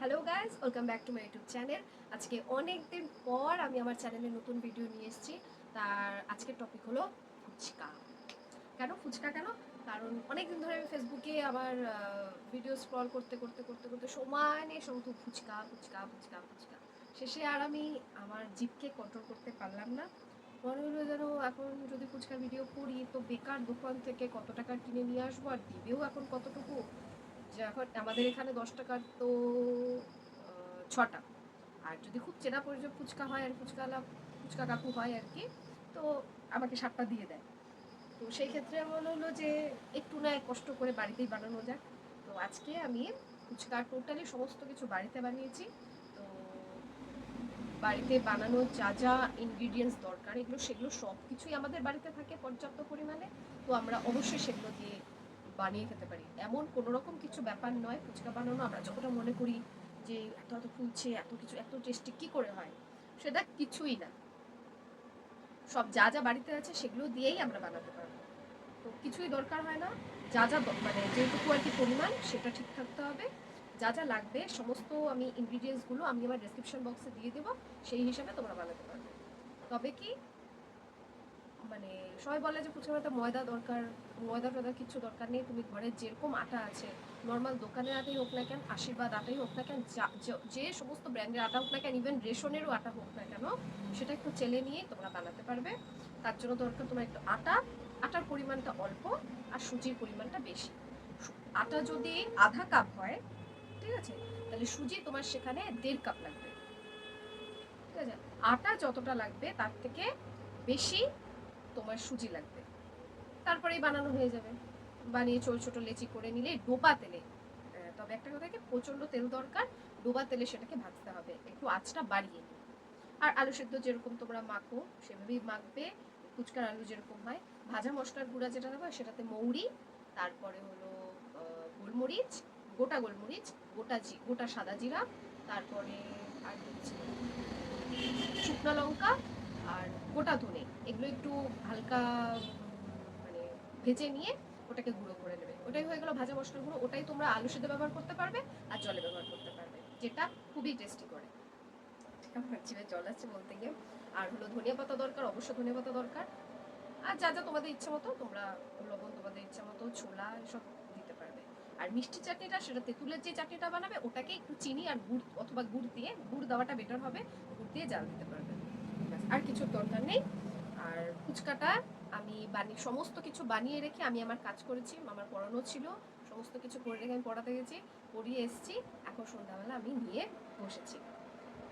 Hello guys welcome back to my YouTube channel আজকে অনেক দিন পর আমি আমার চ্যানেলে নতুন ভিডিও নিয়ে এসেছি। তার আজকের টপিক হলো ফুচকা। কেন? ফুচকা কেন? কারণ অনেক দিন ধরে আমি ফেসবুকে আমার ভিডিও স্ক্রল করতে করতে করতে করতে সমানে শুধু ফুচকা ফুচকা ফুচকা ফুচকা। শেষে আর আমি আমার জিপকে কন্ট্রোল করতে পারলাম না। মনে হলো যেন এখন যদি ফুচকার ভিডিও করি তো বেকার দোকান থেকে কত টাকা কিনে নিয়ে আসব আর দিবেও এখন কতটুকু? যে এখন আমাদের এখানে দশ টাকার তো ছটা। আর যদি খুব চেনা পরিচয় ফুচকা হয় আর ফুচকালা, ফুচকা কাকু হয় আর কি, তো আমাকে সাতটা দিয়ে দেয়। তো সেই ক্ষেত্রে মনে হলো যে একটু না কষ্ট করে বাড়িতেই বানানো যাক। তো আজকে আমি ফুচকা টোটালি সমস্ত কিছু বাড়িতে বানিয়েছি। তো বাড়িতে বানানোর যা যা ইনগ্রিডিয়েন্টস দরকার, এগুলো, সেগুলো সব কিছুই আমাদের বাড়িতে থাকে পর্যাপ্ত পরিমাণে। তো আমরা অবশ্যই সেগুলো দিয়ে বানিয়ে খেতে পারি। এমন কোনো রকম কিছু ব্যাপার নয়, ফুচকা বানানো। আমরা যতটা মনে করি যে এত এত ফুলছে, এত কিছু, এত টেস্টি কি করে হয়, সেটা কিছুই না। সব যা যা বাড়িতে আছে সেগুলো দিয়েই আমরা বানাতে পারব। তো কিছুই দরকার হয় না। যা যা মানে যেটুকু আর কি পরিমাণ, সেটা ঠিক থাকতে হবে। যা যা লাগবে, সমস্ত আমি ইনগ্রিডিয়েন্টসগুলো আমি আমার ডেসক্রিপশন বক্সে দিয়ে দেবো। সেই হিসাবে তোমরা বানাতে পারবে। তবে কি মানে সবাই বলে যে ফুচকা বানাতে ময়দা দরকার, ময়দা টয়দা কিছু দরকার নেই। তুমি ঘরে যেরকম আটা আছে নর্মাল দোকানের আটাই হোক না কেন, আশীর্বাদ আটাই হোক না কেন, যা- সমস্ত ব্র্যান্ডের আটা হোক না কেন ইভেন রেশনেরও আটা হোক না কেন, সেটা একটু চেলে নিয়ে তোমরা বানাতে পারবে। তার জন্য দরকার তোমার একটু আটা। আটার পরিমাণটা অল্প আর সুজির পরিমাণটা বেশি। আটা যদি আধা কাপ হয়, ঠিক আছে? তাহলে সুজি তোমার সেখানে দেড় কাপ লাগবে। ঠিক আছে? আটা যতটা লাগবে তার থেকে বেশি তোমার সুজি লাগবে। তারপরেই বানানো হয়ে যাবে। বানিয়ে ছোট ছোট লেচি করে নিলে ডোবা তেলে তবে একটা কথা কি প্রচণ্ড তেল দরকার, ডোবা তেলে সেটাকে ভাজতে হবে। একটু আঁচটা বাড়িয়ে নিয়ে আর আলু সেদ্ধ যেরকম তোমরা মাখো, সেভাবেই মাখবে। ফুচকার আলু যেরকম হয়, ভাজা মশলার গুঁড়া যেটা দেবো, সেটাতে মৌরি, তারপরে হলো গোলমরিচ, গোটা গোলমরিচ, গোটা জি, গোটা সাদা জিরা, তারপরে আর ছিল? শুকনো লঙ্কা আর গোটা ধনে। এগুলো একটু হালকা মানে ভেজে নিয়ে ওটাকে গুঁড়ো করে নেবে। ওটাই হয়ে গেলো ভাজা মশলার গুঁড়ো। ওটাই তোমরা আলু সেদ্ধ ব্যবহার করতে পারবে আর জলে ব্যবহার করতে পারবে, যেটা খুবই টেস্টি করে। জল আছে বলতে গিয়ে। আর হলো ধনিয়া পাতা দরকার, অবশ্য ধনিয়া পাতা দরকার। আর যা যা তোমাদের ইচ্ছা মতো, তোমরা লবণ তোমাদের ইচ্ছা মতো, ছোলা এসব দিতে পারবে। আর মিষ্টি চাটনিটা, সেটা তেঁতুলের যে চাটনিটা বানাবে, ওটাকে একটু চিনি আর গুড় অথবা গুড় দিয়ে, গুড় দেওয়াটা বেটার হবে। গুড় দিয়ে জাল দিতে পারবে। আর কিছু দরকার নেই। আর ফুচকাটা আমি বানিয়ে সমস্ত কিছু বানিয়ে রেখে আমি আমার কাজ করেছি, আমার পড়ানো ছিল, সমস্ত কিছু করে রেখে আমি পড়াতে গেছি, পড়িয়ে এসেছি, এখন সন্ধ্যাবেলা আমি নিয়ে বসেছি।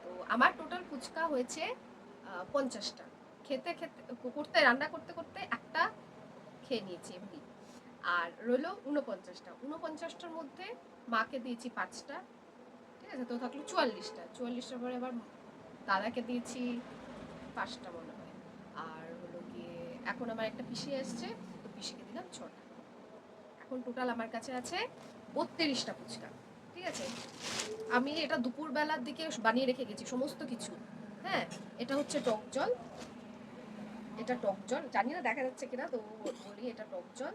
তো আমার টোটাল ফুচকা হয়েছে পঞ্চাশটা। খেতে খেতে, করতে, রান্না করতে করতে একটা খেয়ে নিয়েছি এমনি। আর রইল উনপঞ্চাশটা উনপঞ্চাশটার মধ্যে মাকে দিয়েছি পাঁচটা, ঠিক আছে? তো থাকল চুয়াল্লিশটা। চুয়াল্লিশটার পরে আবার দাদাকে দিয়েছি পাঁচটা মনে এখন আমার একটা পিসি এসছে, তো পিসিকে দিলাম ছটা। এখন টোটাল আমার কাছে আছে বত্রিশটা ফুচকা, ঠিক আছে? আমি এটা দুপুরবেলার দিকে বানিয়ে রেখে গেছি, সমস্ত কিছু। হ্যাঁ এটা হচ্ছে টক জল। এটা টক জল। জানি না দেখা যাচ্ছে কিনা, তো বলি এটা টক জল।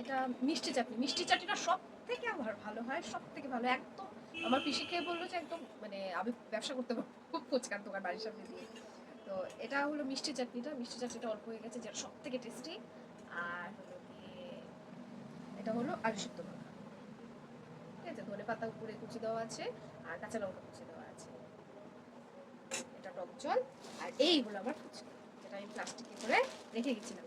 এটা মিষ্টি চাটনি। মিষ্টি চাটনিটা সব থেকে আমার ভালো হয় সব থেকে ভালো। একদম আমার পিসি খেয়ে বলল যে একদম মানে আমি ব্যবসা করতে পারব, খুব ফুচকার দোকান বাড়ির সামনে দিয়ে। তো এটা হলো মিষ্টি চাটনিটা। মিষ্টি চাটনিটা অল্প হয়ে গেছে, যেটা সব থেকে টেস্টি আর হলো এটা হলো আলু সিদ্ধ মাখা ঠিক আছে, ধনে পাতা উপরে কুচি দেওয়া আছে, আর কাঁচা লঙ্কা কুচি দেওয়া আছে। এটা টক জল। আর এই হলো আমার ফুচকা যেটা আমি প্লাস্টিকে করে রেখে গেছিলাম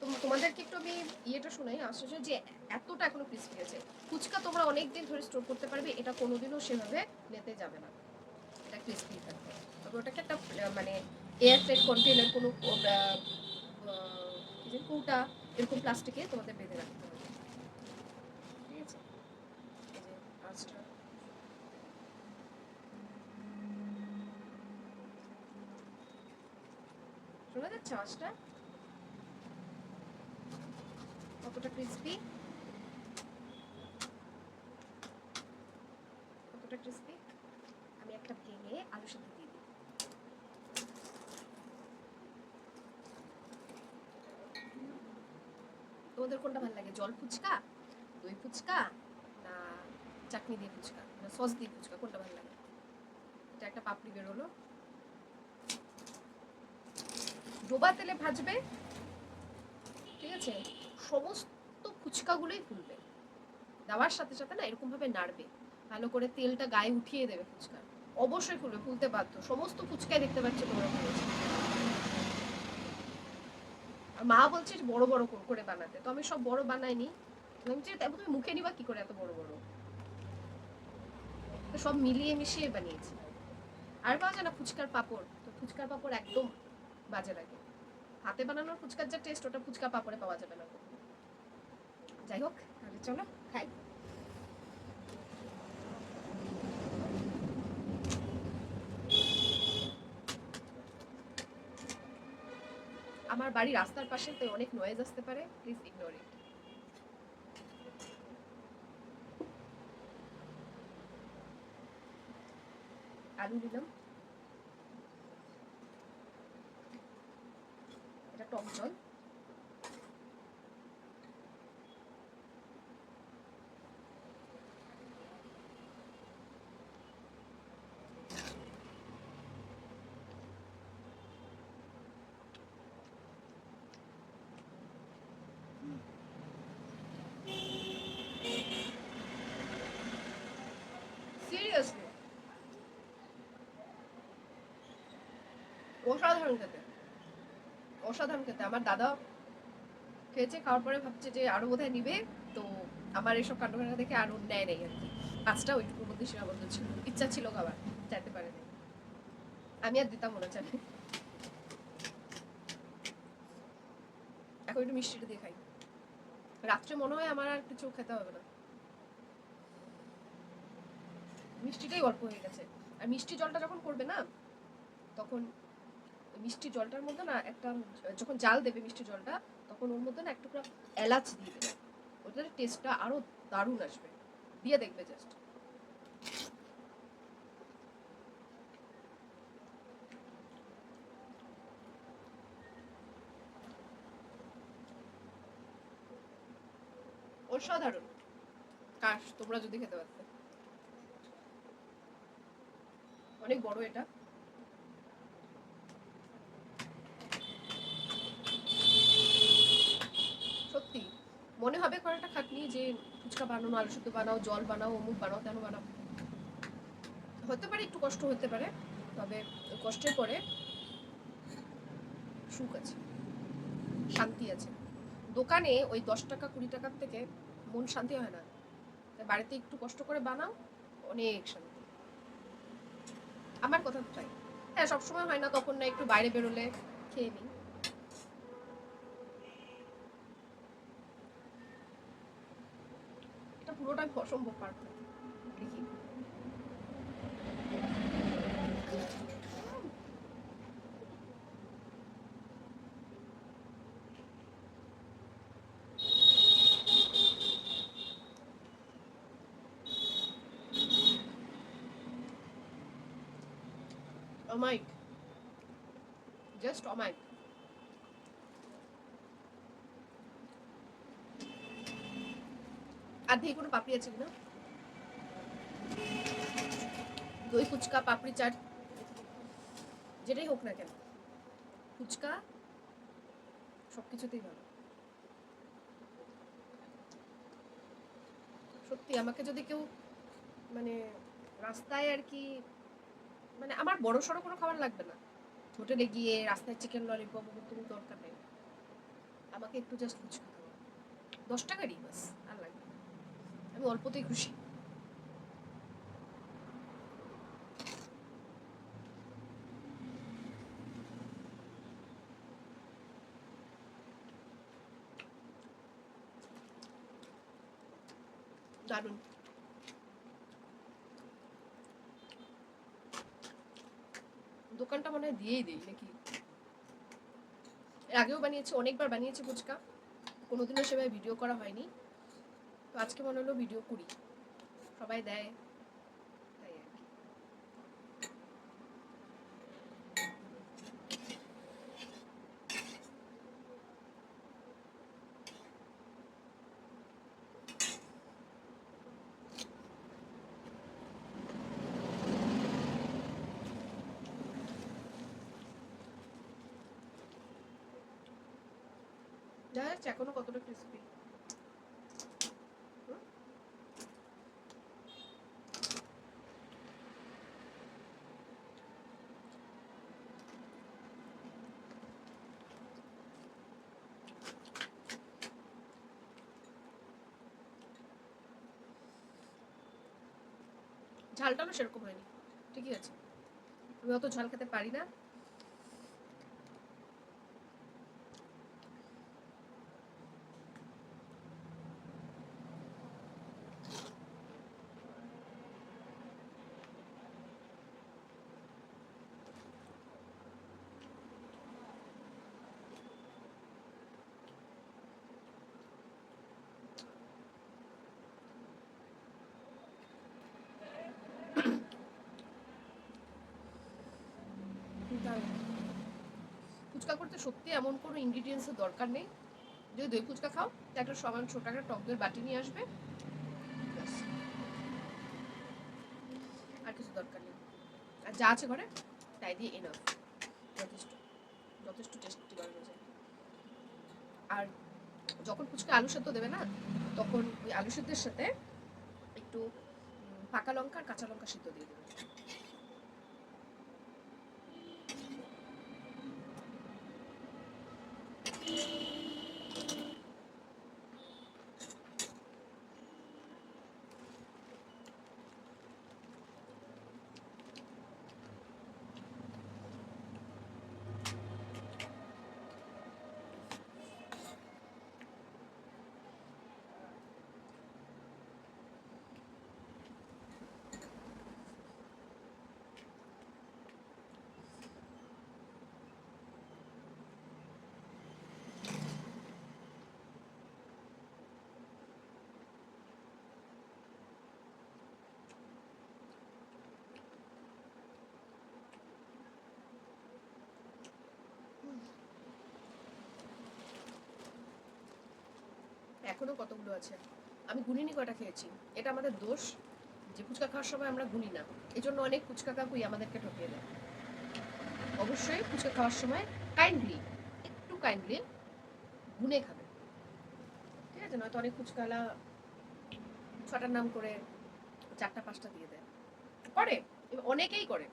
তো তোমাদেরকে একটু আমি ইয়েটা শোনাই আসলে যে এতটা এখনও ক্রিস্পি আছে ফুচকা তোমরা অনেক দিন ধরে স্টোর করতে পারবে, এটা কোনোদিনও সেভাবে নিতে যাবে না। এটা ক্রিস্পি থাকবে। তবে ওটাকে একটা মানে এয়ার টাইট কন্টেনার কোনো কৌটা, এরকম প্লাস্টিকে তোমাদের বেঁধে রাখতে হবে। ঠিক আছে? শোনা যাচ্ছে আওয়াজটা কতটা ক্রিসপি কতটা ক্রিসপি আমি একটা ভেঙে আলুর সাথে দিয়ে দিই। তোমাদের কোনটা ভালো লাগে? জল ফুচকা? দই ফুচকা? না চাটনি দিয়ে ফুচকা? না সস দিয়ে ফুচকা? কোনটা ভালো লাগে? এটা একটা পাপড়ি বেরোলো। ডোবা তেলে ভাজবে। ঠিক আছে? সমস্ত ফুচকাগুলোই ফুলবে। দেওয়ার সাথে সাথে না এরকম ভাবে নাড়বে। ভালো করে তেলটা গায়ে উঠিয়ে দেবে ফুচকা। অবশ্যই ফুলবে, ফুলতে বাধ্য। সমস্ত ফুচকাই দেখতে পাচ্ছি তোমরা ফুলেছে আর মা বলছে বড় বড় করে- বানাতে। তো আমি সব বড় বানাইনি। তুমি মুখে নিবা কি করে এত বড় বড়? তো সব মিলিয়ে মিশিয়ে বানিয়েছি। আর পাওয়া যায় না ফুচকার পাপড়। তো ফুচকার পাপড় একদম বাজে লাগে। হাতে বানানোর ফুচকার যা টেস্ট ওটা ফুচকা পাপড়ে পাওয়া যাবে না। যাই হোক, তাহলে চলো, খাই। আমার বাড়ি রাস্তার পাশে তো অনেক নয়েজ আসতে পারে প্লিজ ইগনোর ইট আলু নিলাম। এটা টক জল। অসাধারণ খেতে। অসাধারণ খেতে। আমার দাদা খেয়েছে, খাওয়ার পরে ভাবছে যে আরও বোধহয় নিবে, তো আমার এসব কাণ্ডকারখানা দেখে আরও নেয় নেই আর কি পাঁচটা ওইটুকুর মধ্যে সীমাবদ্ধ ছিল। ইচ্ছা ছিল খাবার, চাইতে পারেনি আমি আর দিতাম মনে চাই এখন একটু মিষ্টিটা দিয়ে খাই। রাত্রে মনে হয় আমার আর কিছু খেতে হবে না। মিষ্টিটাই অল্প হয়ে গেছে। আর মিষ্টি জলটা যখন করবে না, তখন মিষ্টি জলটার মধ্যে না একটা, যখন জাল দেবে মিষ্টি জলটা, তখন ওর মধ্যে না করে এলাচ দিয়ে দেবে। ওটার টেস্টটা আরও দারুণ আসবে। দিয়ে দেখবে জাস্ট অসাধারণ। কাশ, তোমরা যদি খেতে পারতে। অনেক বড় এটা সত্যি মনে হবে কয়েকটা খাটনি যে ফুচকা বানানো আলু শুদ্ধ বানাও, জল বানাও, অমুক বানাও তেন বানাও। হতে পারে একটু কষ্ট হতে পারে, তবে কষ্টের পরে সুখ আছে, শান্তি আছে। দোকানে ওই দশ টাকা, কুড়ি টাকার থেকে মন শান্তি হয় না। তাই বাড়িতে একটু কষ্ট করে বানাও, অনেক শান্তি। আমার কথা তাই। হ্যাঁ সবসময় হয় না তখন না একটু বাইরে বেরোলে, খেয়ে নিই। এটা পুরোটাই অসম্ভব পারফেক্ট দেখি। অমাইক জাস্ট অমাইক আর কোনো পাপড়ি আছে কিনা। দই, ফুচকা, পাপড়ি, চাট, যেটাই হোক না কেন। ফুচকা সব কিছুতেই ভালো। সত্যি, আমাকে যদি কেউ মানে রাস্তায় আর কি মানে আমার বড় সড়ো কোনো খাবার লাগবে না। হোটেলে গিয়ে রাস্তায় চিকেন ললিপপ কোনো দরকার নেই। আমাকে একটু জাস্ট ফুচকা খাওয়া দশ টাকারই, বাস। আমি অল্পতেই খুশি। দোকানটা মনে হয় দিয়েই দিই নাকি? আগেও বানিয়েছি, অনেকবার বানিয়েছি ফুচকা। কোনোদিনও সেভাবে ভিডিও করা হয়নি। তো আজকে মনে হলো ভিডিও করি। সবাই দেয়। যাচ্ছে এখনও কতটা ক্রিস্পি ঝালটাও না সেরকম হয়নি। ঠিকই আছে। আমি অত ঝাল খেতে পারি না দারুণ। ফুচকা করতে সত্যি এমন কোনো ইনগ্রিডিয়েন্টসের দরকার নেই। যদি দই ফুচকা খাও, তো একটা সমান ছোট একটা টক দইয়ের বাটি নিয়ে আসবে। আর কিছু দরকার নেই। আর যা আছে ঘরে, তাই দিয়ে এনাফ যথেষ্ট। যথেষ্ট টেস্টি বানানো যায়। আর যখন ফুচকা আলু সেদ্ধ দেবে না, তখন ওই আলু সেদ্ধের সাথে একটু পাকা লঙ্কা আর কাঁচা লঙ্কা সিদ্ধ দিয়ে দেবে। এখনও কতগুলো আছে? আমি গুনিনি কয়টা খেয়েছি। এটা আমাদের দোষ। যে ফুচকা খাওয়ার সময় আমরা গুনি না। এই জন্য অনেক ফুচকা কাকুই আমাদেরকে ঠকিয়ে দেয়। অবশ্যই ফুচকা খাওয়ার সময় কাইন্ডলি একটু কাইন্ডলি গুনে খাবে। ঠিক আছে? নয়তো অনেক ফুচকালা ছটার নাম করে চারটা, পাঁচটা দিয়ে দেয়। করে, অনেকেই করে।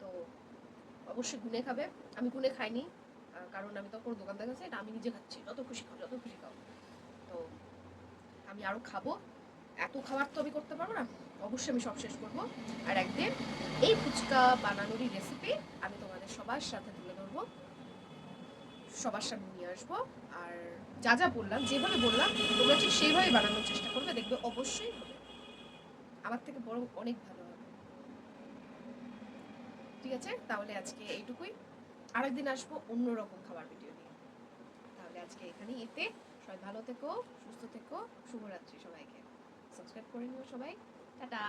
তো অবশ্যই গুনে খাবে। আমি গুনে খাইনি কারণ আমি তো কোনো দোকান দেখাচ্ছি এটা আমি নিজে খাচ্ছি। যত খুশি খাও, যত খুশি খাও। তো আমি আরও খাব। এত খাবার তো আমি করতে পারব না, অবশ্যই আমি সব শেষ করব। আর একদিন এই ফুচকা বানানোরই রেসিপি আমি তোমাদের সবার সাথে তুলে ধরবো। সবার সামনে নিয়ে আসব। আর যা যা বললাম, যেভাবে বললাম, তোমরা ঠিক সেইভাবে বানানোর চেষ্টা করবে, দেখবে অবশ্যই হবে। আমার থেকে বড় অনেক ভালো হবে। ঠিক আছে? তাহলে আজকে এইটুকুই। আরেকদিন আসব অন্যরকম খাবার ভিডিও নিয়ে। তাহলে আজকে এখানেই এতে সবাই ভালো থেকো সুস্থ থেকো শুভরাত্রি সবাইকে। সাবস্ক্রাইব করে নিও সবাই। টাটা!